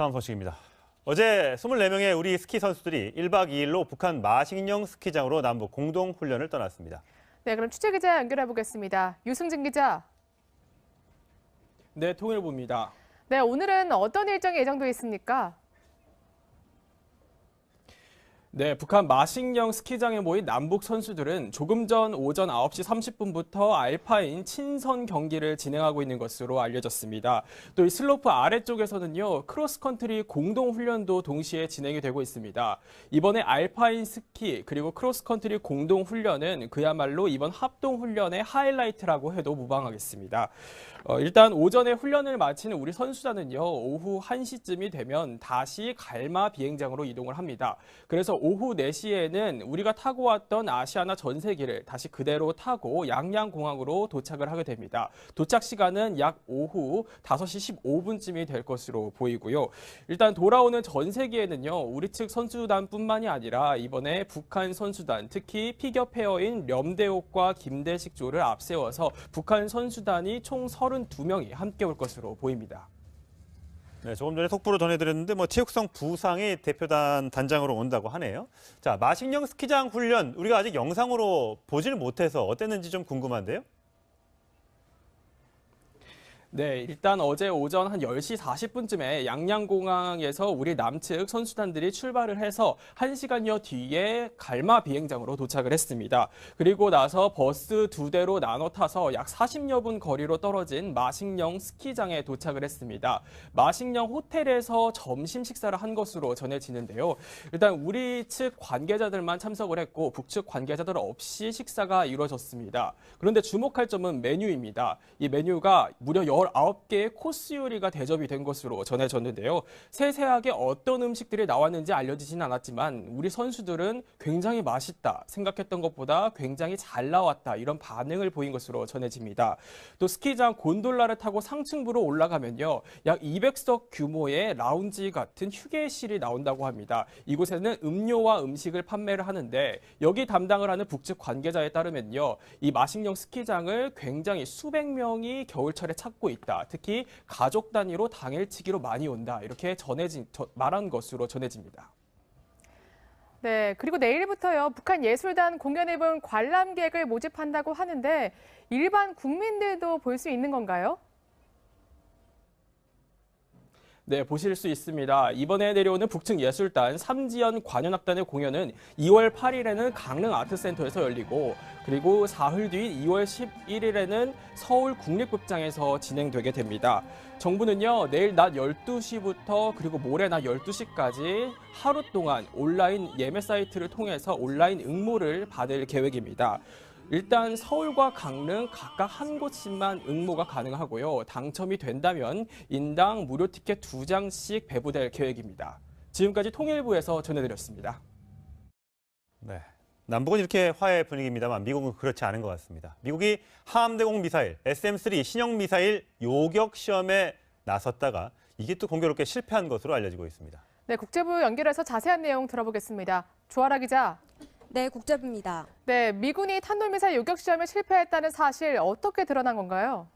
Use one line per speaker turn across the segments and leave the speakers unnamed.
다음 소식입니다. 어제 24명의 우리 스키 선수들이 1박 2일로 북한 마식령 스키장으로 남북 공동 훈련을 떠났습니다.
네, 그럼 취재 기자 연결해 보겠습니다. 유승진 기자.
네, 통일부입니다.
네, 오늘은 어떤 일정이 예정돼 있습니까?
네, 북한 마식령 스키장에 모인 남북 선수들은 조금 전 오전 9시 30분부터 알파인 친선 경기를 진행하고 있는 것으로 알려졌습니다. 또 이 슬로프 아래쪽에서는요, 크로스컨트리 공동 훈련도 동시에 진행이 되고 있습니다. 이번에 알파인 스키 그리고 크로스컨트리 공동 훈련은 그야말로 이번 합동 훈련의 하이라이트라고 해도 무방하겠습니다. 어, 일단 오전에 훈련을 마치는 우리 선수단은요, 오후 1시쯤이 되면 다시 갈마 비행장으로 이동을 합니다. 그래서 오후 4시에는 우리가 타고 왔던 아시아나 전세기를 다시 그대로 타고 양양공항으로 도착을 하게 됩니다. 도착 시간은 약 오후 5시 15분쯤이 될 것으로 보이고요. 일단 돌아오는 전세기에는요, 우리 측 선수단뿐만이 아니라 이번에 북한 선수단, 특히 피겨 페어인 렴대옥과 김대식 조를 앞세워서 북한 선수단이 총 32명이 함께 올 것으로 보입니다.
네, 조금 전에 속보로 전해드렸는데 뭐 체육성 부상이 대표단 단장으로 온다고 하네요. 자, 마식령 스키장 훈련 우리가 아직 영상으로 보지를 못해서 어땠는지 좀 궁금한데요.
네, 일단 어제 오전 한 10시 40분쯤에 양양공항에서 우리 남측 선수단들이 출발을 해서 1시간여 뒤에 갈마 비행장으로 도착을 했습니다. 그리고 나서 버스 두 대로 나눠 타서 약 40여 분 거리로 떨어진 마식령 스키장에 도착을 했습니다. 마식령 호텔에서 점심 식사를 한 것으로 전해지는데요. 일단 우리 측 관계자들만 참석을 했고 북측 관계자들 없이 식사가 이루어졌습니다. 그런데 주목할 점은 메뉴입니다. 이 메뉴가 무려 19개의 코스 요리가 대접이 된 것으로 전해졌는데요. 세세하게 어떤 음식들이 나왔는지 알려지진 않았지만 우리 선수들은 굉장히 맛있다 생각했던 것보다 굉장히 잘 나왔다 이런 반응을 보인 것으로 전해집니다. 또 스키장 곤돌라를 타고 상층부로 올라가면요. 약 200석 규모의 라운지 같은 휴게실이 나온다고 합니다. 이곳에는 음료와 음식을 판매를 하는데 여기 담당을 하는 북측 관계자에 따르면요. 이 마식령 스키장을 굉장히 수백 명이 겨울철에 찾고 있다. 특히 가족 단위로 당일치기로 많이 온다. 이렇게 전해진 저- 말한 것으로 전해집니다.
네, 그리고 내일부터요. 북한 예술단 공연을 본 관람객을 모집한다고 하는데 일반 국민들도 볼 수 있는 건가요?
네, 보실 수 있습니다. 이번에 내려오는 북측 예술단 삼지연 관현악단의 공연은 2월 8일에는 강릉 아트센터에서 열리고 그리고 사흘 뒤인 2월 11일에는 서울 국립극장에서 진행되게 됩니다. 정부는요, 내일 낮 12시부터 그리고 모레 낮 12시까지 하루 동안 온라인 예매 사이트를 통해서 온라인 응모를 받을 계획입니다. 일단 서울과 강릉 각각 한 곳씩만 응모가 가능하고요. 당첨이 된다면 인당 무료 티켓 두 장씩 배부될 계획입니다. 지금까지 통일부에서 전해드렸습니다.
네. 남북은 이렇게 화해 분위기입니다만 미국은 그렇지 않은 것 같습니다. 미국이 함대공 미사일 SM-3 신형 미사일 요격 시험에 나섰다가 이게 또 공교롭게 실패한 것으로 알려지고 있습니다.
네, 국제부 연결해서 자세한 내용 들어보겠습니다. 조아라 기자.
네, 국제부입니다.
네, 미군이 탄도미사일 요격 시험에 실패했다는 사실 어떻게 드러난 건가요?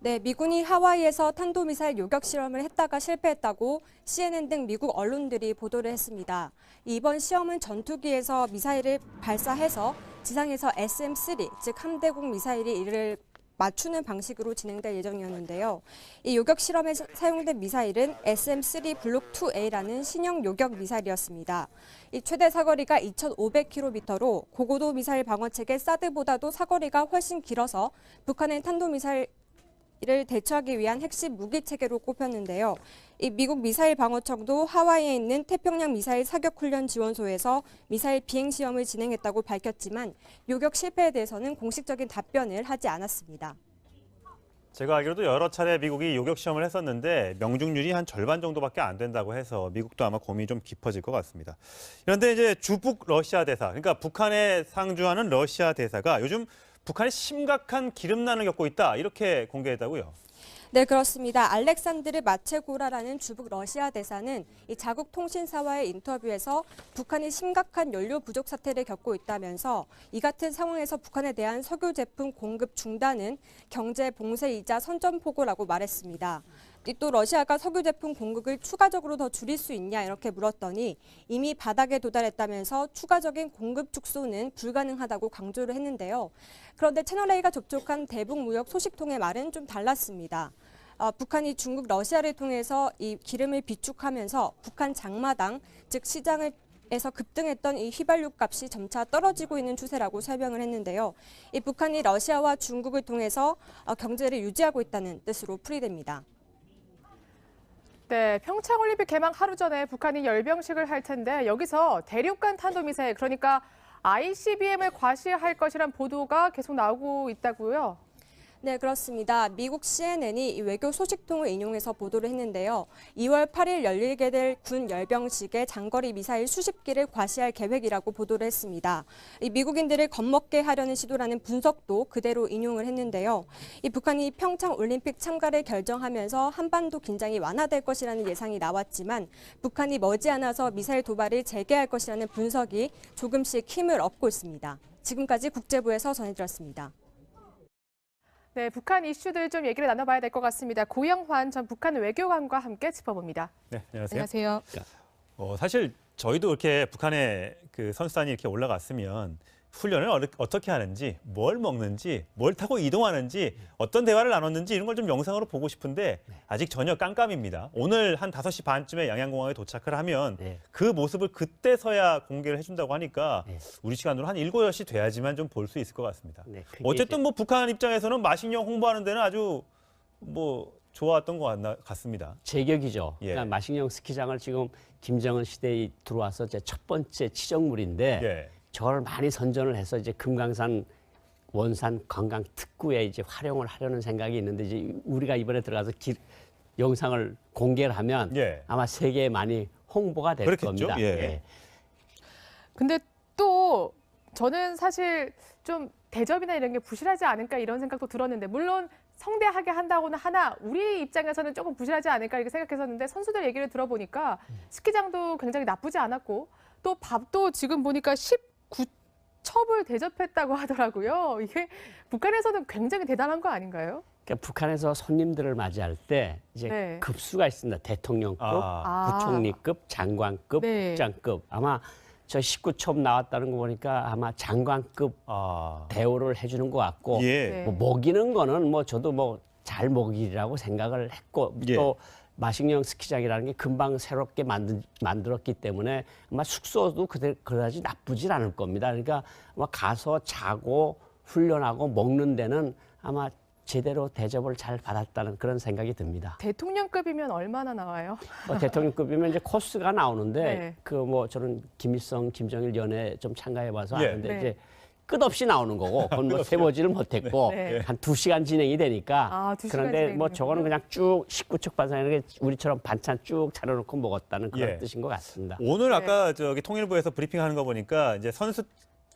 네, 미군이 하와이에서 탄도미사일 요격 실험을 했다가 실패했다고 CNN 등 미국 언론들이 보도를 했습니다. 이번 시험은 전투기에서 미사일을 발사해서 지상에서 SM-3, 즉 함대공 미사일이 이를 맞추는 방식으로 진행될 예정이었는데요. 이 요격 실험에 사- 사용된 미사일은 SM-3 블록 2A라는 신형 요격 미사일이었습니다. 이 최대 사거리가 2,500km로 고고도 미사일 방어 체계 사드보다도 사거리가 훨씬 길어서 북한의 탄도미사일 을 대처하기 위한 핵심 무기 체계로 꼽혔는데요. 이 미국 미사일 방어청도 하와이에 있는 태평양 미사일 사격 훈련 지원소에서 미사일 비행 시험을 진행했다고 밝혔지만 요격 실패에 대해서는 공식적인 답변을 하지 않았습니다.
제가 알기로도 여러 차례 미국이 요격 시험을 했었는데 명중률이 한 절반 정도밖에 안 된다고 해서 미국도 아마 고민이 좀 깊어질 것 같습니다. 그런데 이제 주북 러시아 대사, 그러니까 북한에 상주하는 러시아 대사가 요즘 북한이 심각한 기름난을 겪고 있다 이렇게 공개했다고요.
네, 그렇습니다. 알렉산드르 마체고라라는 주북 러시아 대사는 이 자국 통신사와의 인터뷰에서 북한이 심각한 연료 부족 사태를 겪고 있다면서 이 같은 상황에서 북한에 대한 석유 제품 공급 중단은 경제 봉쇄이자 선전포고라고 말했습니다. 또 러시아가 석유 제품 공급을 추가적으로 더 줄일 수 있냐 이렇게 물었더니 이미 바닥에 도달했다면서 추가적인 공급 축소는 불가능하다고 강조를 했는데요. 그런데 채널A가 접촉한 대북 무역 소식통의 말은 좀 달랐습니다. 어, 북한이 중국 러시아를 통해서 이 기름을 비축하면서 북한 장마당 즉 시장을 에서 급등했던 이 휘발유 값이 점차 떨어지고 있는 추세라고 설명을 했는데요. 이 북한이 러시아와 중국을 통해서 어, 경제를 유지하고 있다는 뜻으로 풀이됩니다.
네, 평창올림픽 개막 하루 전에 북한이 열병식을 할 텐데 여기서 대륙간 탄도미사일 그러니까 ICBM을 과시할 것이란 보도가 계속 나오고 있다고요.
네, 그렇습니다. 미국 CNN이 이 외교 소식통을 인용해서 보도를 했는데요. 2월 8일 열리게 될 군 열병식에 장거리 미사일 수십 기를 과시할 계획이라고 보도를 했습니다. 이 미국인들을 겁먹게 하려는 시도라는 분석도 그대로 인용을 했는데요. 이 북한이 평창 올림픽 참가를 결정하면서 한반도 긴장이 완화될 것이라는 예상이 나왔지만 북한이 머지않아서 미사일 도발을 재개할 것이라는 분석이 조금씩 힘을 얻고 있습니다. 지금까지 국제부에서 전해드렸습니다.
네, 북한 이슈들 좀 얘기를 나눠봐야 될 것 같습니다. 고영환 전 북한 외교관과 함께 짚어봅니다.
네, 안녕하세요.
안녕하세요.
어, 사실 저희도 이렇게 북한에 그 선수단이 이렇게 올라갔으면 훈련을 어떻게 하는지, 뭘 먹는지, 뭘 타고 이동하는지, 어떤 대화를 나눴는지 이런 걸 좀 영상으로 보고 싶은데 아직 전혀 깜깜입니다. 오늘 한 5시 반쯤에 양양공항에 도착을 하면
네.
그 모습을 그때서야 공개를 해준다고 하니까
네.
우리 시간으로 한 7, 8시 돼야지만 좀 볼 수 있을 것 같습니다.
네,
어쨌든 뭐 북한 입장에서는 마식령 홍보하는 데는 아주 뭐 좋았던 것 같나, 같습니다.
제격이죠.
예.
그러니까 마식령 스키장을 지금 김정은 시대에 들어와서 제첫 번째 치정물인데
예.
저걸 많이 선전을 해서 이제 금강산 원산 관광 특구에 이제 활용을 하려는 생각이 있는데 이제 우리가 이번에 들어가서 기- 영상을 공개를 하면
예.
아마 세계에 많이 홍보가 될
그렇겠죠.
겁니다.
예.
근데 또 저는 사실 좀 대접이나 이런 게 부실하지 않을까 이런 생각도 들었는데 물론 성대하게 한다고는 하나 우리 입장에서는 조금 부실하지 않을까 이렇게 생각했었는데 선수들 얘기를 들어보니까 스키장도 굉장히 나쁘지 않았고 또 밥도 지금 보니까 19 첩을 대접했다고 하더라고요. 이게 북한에서는 굉장히 대단한 거 아닌가요?
그러니까 북한에서 손님들을 맞이할 때 이제
네.
급수가 있습니다. 대통령급,
아.
아.
부총리급, 장관급,
네.
국장급. 아마 저 19첩 나왔다는 거 보니까 아마 장관급
아.
대우를 해주는 것 같고
예.
네.
뭐 먹이는 거는 뭐 저도 뭐 잘 먹이라고 생각을 했고
예.
또 마식령 스키장이라는 게 금방 새롭게 만든, 만들었기 때문에 아마 숙소도 그대, 그다지 나쁘진 않을 겁니다. 그러니까 아마 가서 자고 훈련하고 먹는 데는 아마 제대로 대접을 잘 받았다는 그런 생각이 듭니다.
대통령급이면 얼마나 나와요?
뭐 대통령급이면 이제 코스가 나오는데
네.
그 뭐 저는 김일성, 김정일 연애 좀 참가해봐서
예.
아는데
네.
이제 끝없이 나오는 거고 그건 뭐 세보지를 못했고
네.
한 두 시간 진행이 되니까
아, 두 시간
그런데 뭐
진행되는군요.
저거는 그냥 쭉 식구척 반상이라는 게 우리처럼 반찬 쭉 차려놓고 먹었다는 그런
예.
뜻인 것 같습니다.
오늘
네.
아까 저기 통일부에서 브리핑하는 거 보니까 이제 선수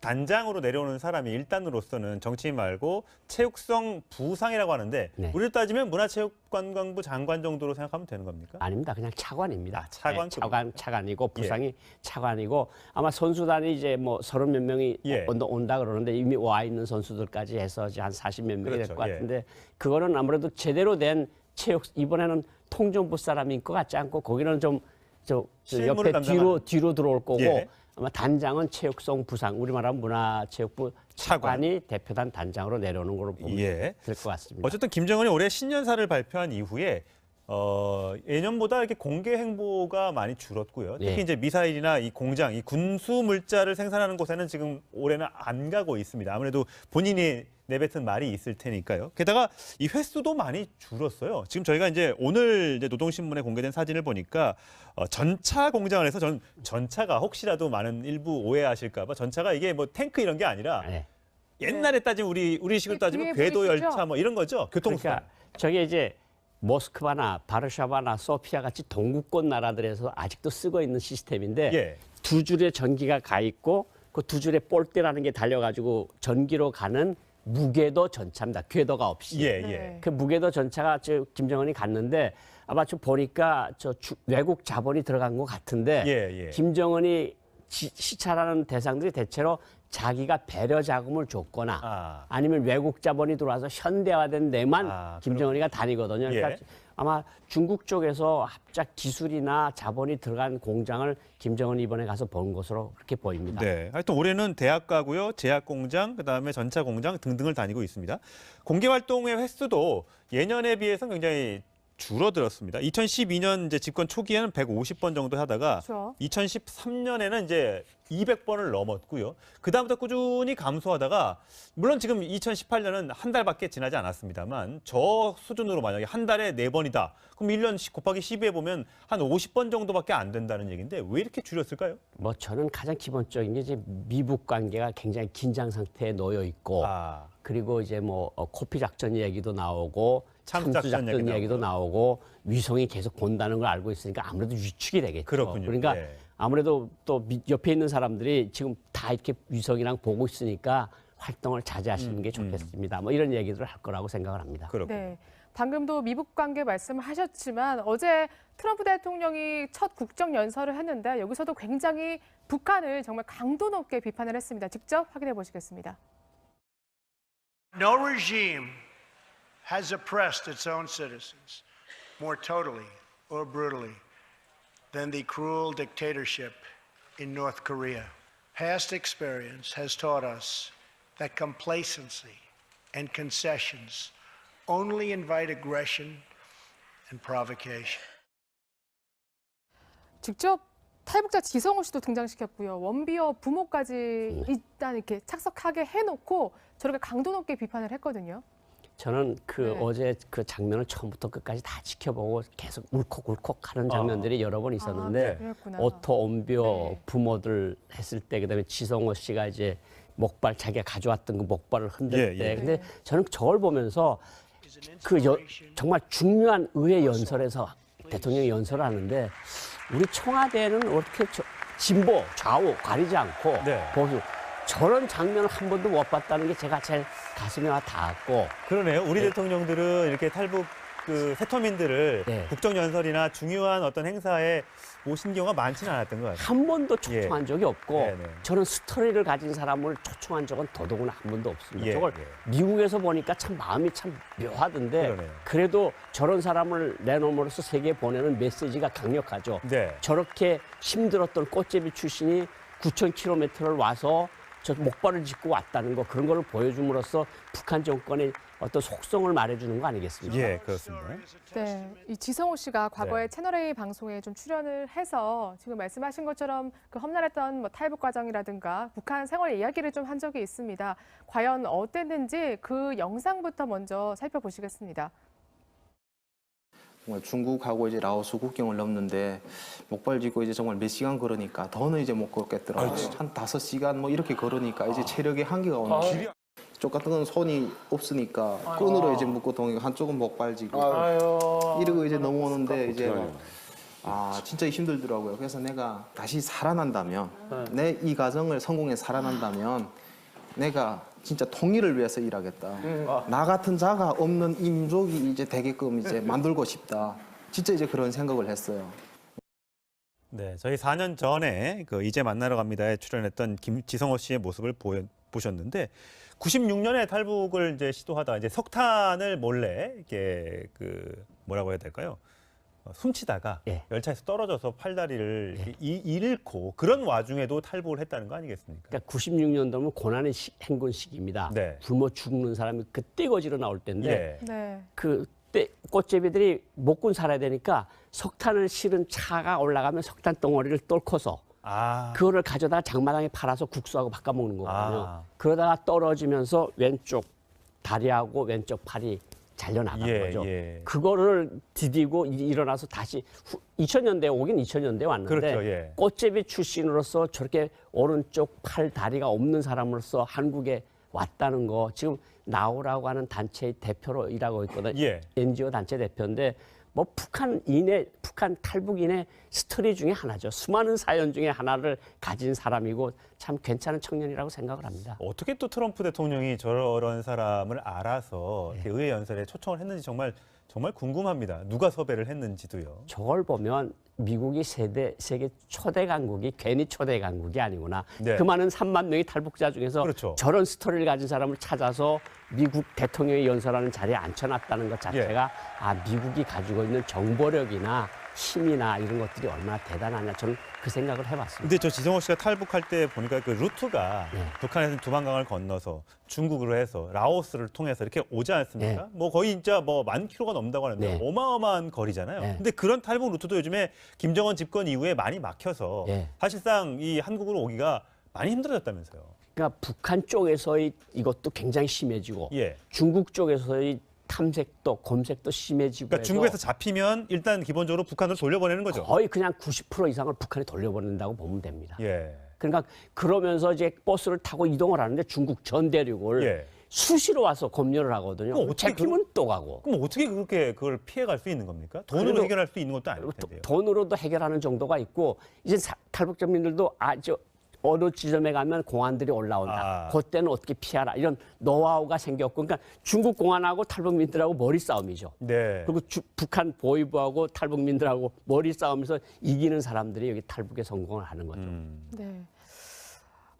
단장으로 내려오는 사람이 일단으로서는 정치인 말고 체육성 부상이라고 하는데
네.
우리로 따지면 문화체육관광부 장관 정도로 생각하면 되는 겁니까?
아닙니다. 그냥 차관입니다.
아, 차관급이군요.
네, 차관 차관이고 부상이 차관이고 아마 선수단이 이제 뭐 서른 몇 명이
예.
온다, 온다 그러는데 이미 와 있는 선수들까지 해서 이제 한40몇 명이
그렇죠.
될것
예.
같은데 그거는 아무래도 제대로 된 체육 이번에는 통정부 사람인 것 같지 않고 거기는 좀 저, 저
실무를
옆에 뒤로
담당하는.
뒤로 들어올 거고
예.
아마 단장은 체육성 부상 우리 말하면 문화체육부
차관.
차관이 대표단 단장으로 내려오는 걸로 보면
예.
될것 같습니다.
어쨌든 김정은이 올해 신년사를 발표한 이후에 어, 예년보다 이렇게 공개 행보가 많이 줄었고요. 특히
예.
이제 미사일이나 이 공장, 이 군수 물자를 생산하는 곳에는 지금 올해는 안 가고 있습니다. 아무래도 본인이 내뱉은 말이 있을 테니까요. 게다가 이 횟수도 많이 줄었어요. 지금 저희가 이제 오늘 이제 노동신문에 공개된 사진을 보니까 어, 전차 공장을 해서 전 전차가 혹시라도 많은 일부 오해하실까봐 전차가 이게 뭐 탱크 이런 게 아니라
네.
옛날에 따지면 우리 우리식으로
그
따지면 궤도
보이시죠?
열차 뭐 이런 거죠. 교통수단.
그러니까 저게 이제 모스크바나 바르샤바나 소피아 같이 동구권 나라들에서 아직도 쓰고 있는 시스템인데
예.
두 줄의 전기가 가 있고 그 두 줄의 볼대라는 게 달려가지고 전기로 가는 무궤도 전차입니다. 궤도가 없이.
예, 예.
네.
그 무궤도 전차가 저 김정은이 갔는데 아마 좀 보니까 저 주- 외국 자본이 들어간 것 같은데
예, 예.
김정은이 지- 시찰하는 대상들이 대체로 자기가 배려 자금을 줬거나
아.
아니면 외국 자본이 들어와서 현대화된 데만
아,
김정은이가 다니거든요. 그러니까
예.
아마 중국 쪽에서 합작 기술이나 자본이 들어간 공장을 김정은이 이번에 가서 본 것으로 그렇게 보입니다.
네. 하여튼 올해는 대학 가고요, 제약 공장, 그다음에 전차 공장 등등을 다니고 있습니다. 공개 활동의 횟수도 예년에 비해서 굉장히 줄어들었습니다. 2012년 이제 집권 초기에는 150번 정도 하다가
그렇죠.
2013년에는 이제 200번을 넘었고요. 그다음부터 꾸준히 감소하다가 물론 지금 2018년은 한 달밖에 지나지 않았습니다만 저 수준으로 만약에 한 달에 네번이다 그럼 1년 곱하기 12해 보면 한 50번 정도밖에 안 된다는 얘기인데 왜 이렇게 줄였을까요?
뭐 저는 가장 기본적인 게 이제 미북 관계가 굉장히 긴장 상태에 놓여 있고
아,
그리고 이제 뭐 어, 코피 작전 얘기도 나오고
참수
참수
작전
작전
얘기
얘기도 나오고 위성이 계속 본다는 걸 알고 있으니까 아무래도 위축이 되겠죠.
그렇군요.
그러니까
예.
아무래도 또 밑- 옆에 있는 사람들이 지금 다 이렇게 위성이랑 보고 있으니까 활동을 자제하시는
음,
게 좋겠습니다. 뭐 이런 얘기들을 할 거라고 생각을 합니다.
그렇군요.
네. 방금도 미북 관계 말씀하셨지만 어제 트럼프 대통령이 첫 국정 연설을 했는데 여기서도 굉장히 북한을 정말 강도 높게 비판을 했습니다. 직접 확인해 보시겠습니다.
No regime has oppressed its own citizens more totally or brutally than the cruel dictatorship in North Korea. Past experience has taught us that complacency and concessions only invite aggression and provocation.
직접 탈북자 지성호 씨도 등장시켰고요. 원비어 부모까지 일단 이렇게 착석하게 해놓고 저렇게 강도 높게 비판을 했거든요.
저는 그
네.
어제 그 장면을 처음부터 끝까지 다 지켜보고 계속 울컥울컥 하는 장면들이 여러 번 있었는데
아, 그랬구나.
오토 온비어
네.
부모들 했을 때 그다음에 지성호 씨가 이제 목발 자기가 가져왔던 그 목발을 흔들
예,
때
예.
근데
네.
저는 저걸 보면서 그 여, 정말 중요한 의회 연설에서 대통령이 연설을 하는데 우리 청와대는 어떻게 저- 진보 좌우 가리지 않고
네.
보수 저런 장면을 한 번도 못 봤다는 게 제가 제일 가슴에 와 닿았고
그러네요. 우리
네.
대통령들은 이렇게 탈북 그 세터민들을
네.
국정 연설이나 중요한 어떤 행사에 모신 경우가 많지는 않았던 것 같아요.
한 번도 초청한 적이 없고
네, 네.
저는 스토리를 가진 사람을 초청한 적은 더더구나 한 번도 없습니다.
예,
저걸
예.
미국에서 보니까 참 마음이 참 묘하던데
그러네요.
그래도 저런 사람을 내놓음으로써 세계에 보내는 메시지가 강력하죠.
네.
저렇게 힘들었던 꽃제비 출신이 9,000km를 와서 저 목발을 짚고 왔다는 거 그런 거를 보여줌으로써 북한 정권의 어떤 속성을 말해주는 거 아니겠습니까?
예, 그렇습니다.
네, 이 지성호 씨가 과거에
네.
채널 A 방송에 좀 출연을 해서 지금 말씀하신 것처럼 그 험난했던 뭐 탈북 과정이라든가 북한 생활 이야기를 좀 한 적이 있습니다. 과연 어땠는지 그 영상부터 먼저 살펴보시겠습니다.
정말 중국하고 이제 라오스 국경을 넘는데 목발 짚고 이제 정말 몇 시간 걸으니까 더는 이제 못 걷겠더라고요. 한 다섯 시간 뭐 이렇게 걸으니까 이제 체력의 한계가 오는 거예요. 이쪽 같은 건 손이 없으니까 끈으로 이제 묶고 동이고 한쪽은 목발 짚고 이러고 이제 넘어오는데 이제 막 아 진짜 힘들더라고요. 그래서 내가 다시 살아난다면 내 이 가정을 성공해 살아난다면 내가 진짜 통일을 위해서 일하겠다. 나 같은 자가 없는 임족이 이제 되게끔 이제 만들고 싶다. 진짜 이제 그런 생각을 했어요.
네, 저희 4년 전에 그 이제 만나러 갑니다에 출연했던 김지성호 씨의 모습을 보여, 보셨는데 96년에 탈북을 이제 시도하다 이제 석탄을 몰래 이렇게 그 뭐라고 해야 될까요? 어, 숨치다가
예.
열차에서 떨어져서 팔다리를 이- 잃고 그런 와중에도 탈북을 했다는 거 아니겠습니까?
그러니까 96년도면 고난의 시, 행군 시기입니다.
네.
굶어 죽는 사람이 그때 거지로 나올 때인데
예.
네.
그때 꽃제비들이 먹고 살아야 되니까 석탄을 실은 차가 올라가면 석탄 덩어리를 똘커서
아,
그거를 가져다가 장마당에 팔아서 국수하고 바꿔 먹는 거거든요.
아.
그러다가 떨어지면서 왼쪽 다리하고 왼쪽 팔이 잘려나간
예,
거죠.
예.
그거를 디디고 이- 일어나서 다시 2000년대 오긴 2000년대 왔는데
그렇죠, 예.
꽃제비 출신으로서 저렇게 오른쪽 팔 다리가 없는 사람으로서 한국에 왔다는 거 지금 나오라고 하는 단체의 대표로 일하고 있거든요.
예.
NGO 단체 대표인데 뭐 북한인의 북한 탈북인의 스토리 중에 하나죠. 수많은 사연 중에 하나를 가진 사람이고 참 괜찮은 청년이라고 생각을 합니다.
어떻게 또 트럼프 대통령이 저런 사람을 알아서
예.
이렇게 의회 연설에 초청을 했는지 정말 정말 궁금합니다. 누가 섭외를 했는지도요.
저걸 보면 미국이 세대 세계 초대 강국이 괜히 초대 강국이 아니구나.
네.
그 많은 3만 명의 탈북자 중에서
그렇죠.
저런 스토리를 가진 사람을 찾아서 미국 대통령이 연설하는 자리에 앉혀놨다는 것 자체가
예.
아 미국이 가지고 있는 정보력이나 힘이나 이런 것들이 얼마나 대단하냐 저는 그 생각을 해봤습니다.
근데 저 지성호 씨가 탈북할 때 보니까 그 루트가
네.
북한에서 두만강을 건너서 중국으로 해서 라오스를 통해서 이렇게 오지 않습니까?
네.
뭐 거의 진짜 뭐 만 킬로가 넘다고 하는데
네.
어마어마한 거리잖아요.
네.
근데 그런 탈북 루트도 요즘에 김정은 집권 이후에 많이 막혀서
네.
사실상 이 한국으로 오기가 많이 힘들어졌다면서요.
그러니까 북한 쪽에서의 이것도 굉장히 심해지고
예.
중국 쪽에서의 탐색도 검색도 심해지고
그러니까 중국에서 잡히면 일단 기본적으로 북한으로 돌려보내는 거죠.
거의 그냥 90% 이상을 북한에 돌려보낸다고 보면 됩니다.
예.
그러니까 그러면서 이제 버스를 타고 이동을 하는데 중국 전 대륙을
예.
수시로 와서 검열을 하거든요.
그럼 어떻게
잡히면 또 가고
그럼 어떻게 그렇게 그걸 피해갈 수 있는 겁니까? 돈으로
그래도-
해결할 수 있는 것도 아닐 텐데요.
돈으로도 해결하는 정도가 있고 이제 사- 탈북자민들도 아저 어느 지점에 가면 공안들이 올라온다.
아.
그때는 어떻게 피하라 이런 노하우가 생겼고 그러니까 중국 공안하고 탈북민들하고 머리 싸움이죠.
네.
그리고 주- 북한 보위부하고 탈북민들하고 머리 싸움에서 이기는 사람들이 여기 탈북에 성공을 하는 거죠.
음.
네.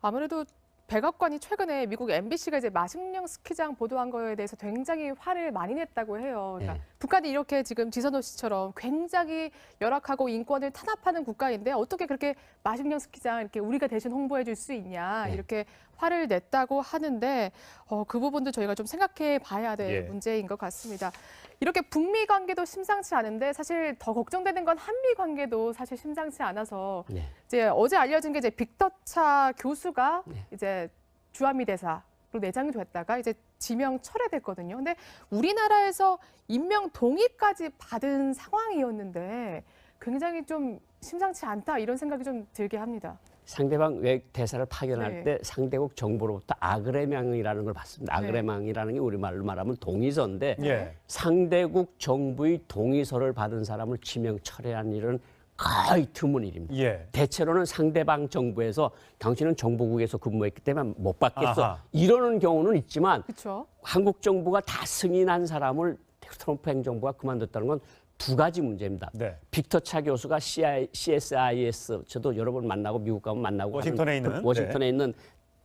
아무래도 백악관이 최근에 미국 MBC가 이제 마식령 스키장 보도한 거에 대해서 굉장히 화를 많이 냈다고 해요. 그러니까
네.
북한이 이렇게 지금 지선호 씨처럼 굉장히 열악하고 인권을 탄압하는 국가인데 어떻게 그렇게 마식령 스키장 이렇게 우리가 대신 홍보해 줄 수 있냐
네.
이렇게 화를 냈다고 하는데 어, 그 부분도 저희가 좀 생각해 봐야 될
예.
문제인 것 같습니다. 이렇게 북미 관계도 심상치 않은데 사실 더 걱정되는 건 한미 관계도 사실 심상치 않아서
네.
이제 어제 알려진 게 이제 빅터차 교수가
네.
이제 주한미 대사로 내장이 됐다가 이제 지명 철회됐거든요. 근데 우리나라에서 임명 동의까지 받은 상황이었는데 굉장히 좀 심상치 않다 이런 생각이 좀 들게 합니다.
상대방 외 대사를 파견할
네.
때 상대국 정부로부터 아그레망이라는 걸 받습니다.
네.
아그레망이라는 게 우리말로 말하면 동의서인데
예.
상대국 정부의 동의서를 받은 사람을 지명 철회한 일은 거의 드문 일입니다.
예.
대체로는 상대방 정부에서 당신은 정보국에서 근무했기 때문에 못 받겠어.
아하.
이러는 경우는 있지만
그렇죠?
한국 정부가 다 승인한 사람을 트럼프 행정부가 그만뒀다는 건 두 가지 문제입니다.
네.
빅터 차 교수가 CI, CSIS 저도 여러 번 만나고 미국 가면 만나고
워싱턴에
그
있는,
워싱턴에 있는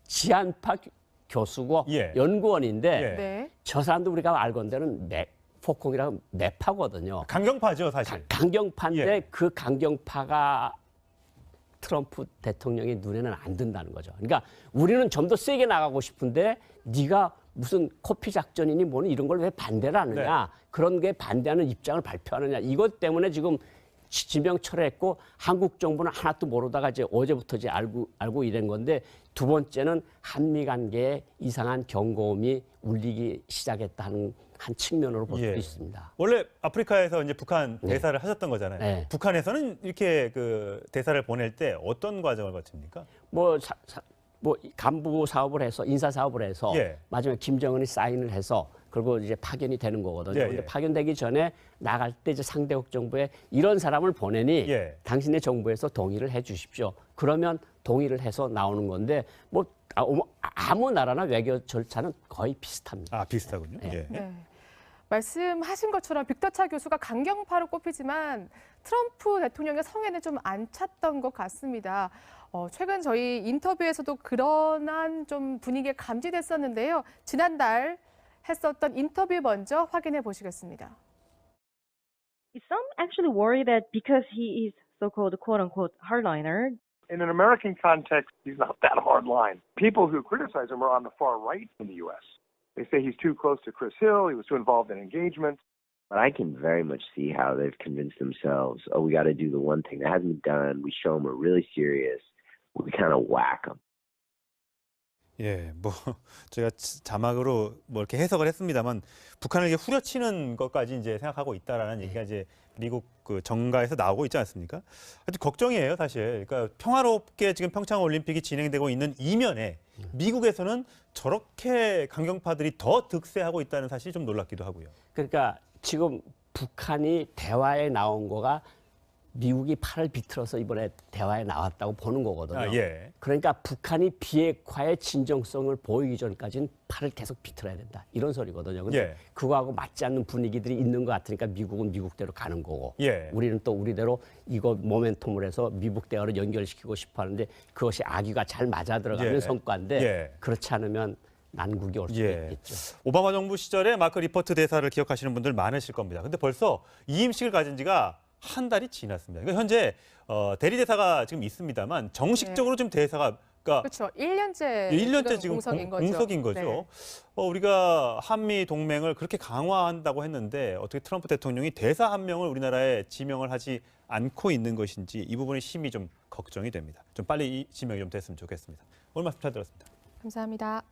지안파 교- 교수고
예.
연구원인데
예.
네.
저 사람도 우리가 알건대는 매, 포콩이라고 매파거든요.
강경파죠, 사실.
강경파인데
예.
그 강경파가 트럼프 대통령의 눈에는 안 든다는 거죠. 그러니까 우리는 좀 더 세게 나가고 싶은데 네가 무슨 코피 작전이니 뭐니 이런 걸 왜 반대를 하느냐.
네.
그런 게 반대하는 입장을 발표하느냐. 이것 때문에 지금 지- 지명 철회했고 한국 정부는 하나도 모르다가 이제 어제부터 이제 알고 알고 이런 건데 두 번째는 한미 관계에 이상한 경고음이 울리기 시작했다는 한 측면으로 볼수
예.
있습니다.
원래 아프리카에서 이제 북한 대사를 하셨던 거잖아요.
네.
북한에서는 이렇게 그 대사를 보낼 때 어떤 과정을 거칩니까?
뭐, 사, 사- 뭐 간부 사업을 해서 인사 사업을 해서
예.
마지막에 김정은이 사인을 해서 그리고 이제 파견이 되는 거거든요.
예,
근데
예.
파견되기 전에 나갈 때 이제 상대국 정부에 이런 사람을 보내니
예.
당신의 정부에서 동의를 해 주십시오. 그러면 동의를 해서 나오는 건데 뭐 아, 어머, 아무 나라나 외교 절차는 거의 비슷합니다.
아, 비슷하군요. 예.
네. 말씀하신 것처럼 빅터차 교수가 강경파로 꼽히지만 트럼프 대통령의 성에는 좀 안 찼던 것 같습니다. 어, 최근 저희 인터뷰에서도 그런한 좀 분위기가 감지됐었는데요. 지난달 했었던 인터뷰 먼저 확인해 보시겠습니다.
Some actually worry that because he is so-called quote-unquote hardliner,
in an American context, he's not that hard line. People who criticize him are on the far right in the U.S. They say he's too close to Chris Hill. He was too involved in engagements.
But I can very much see how they've convinced themselves, oh, we got to do the one thing that hasn't been done. We show them we're really serious. We kind of whack them.
예, 뭐 제가 치- 자막으로 뭐 이렇게 해석을 했습니다만 북한을 이제 후려치는 것까지 이제 생각하고 있다라는 얘기가 이제 미국 그 정가에서 나오고 있지 않습니까? 아주 걱정이에요, 사실. 그러니까 평화롭게 지금 평창 올림픽이 진행되고 있는 이면에 미국에서는 저렇게 강경파들이 더 득세하고 있다는 사실이 좀 놀랍기도 하고요.
그러니까 지금 북한이 대화에 나온 거가 미국이 팔을 비틀어서 이번에 대화에 나왔다고 보는 거거든요.
아, 예.
그러니까 북한이 비핵화의 진정성을 보이기 전까지는 팔을 계속 비틀어야 된다. 이런 소리거든요. 근데
예.
그거하고 맞지 않는 분위기들이 있는 것 같으니까 미국은 미국대로 가는 거고
예.
우리는 또 우리대로 이거 모멘텀을 해서 미국 대화로 연결시키고 싶어 하는데 그것이 아기가 잘 맞아 들어가면
예.
성과인데
예.
그렇지 않으면 난국이 올 수도
예.
있겠죠.
오바마 정부 시절에 마크 리포트 대사를 기억하시는 분들 많으실 겁니다. 근데 벌써 이임식을 가진 지가 한 달이 지났습니다. 그러니까 현재 어, 대리 대사가 지금 있습니다만 정식적으로 지금 대사가 그러니까
그렇죠. 1년째,
1년째 지금
공석인
공-
거죠.
공석인 거죠.
네.
어, 우리가 한미 동맹을 그렇게 강화한다고 했는데 어떻게 트럼프 대통령이 대사 한 명을 우리나라에 지명을 하지 않고 있는 것인지 이 부분이 심히 좀 걱정이 됩니다. 좀 빨리 이 지명이 좀 됐으면 좋겠습니다. 오늘 말씀 잘 들었습니다.
감사합니다.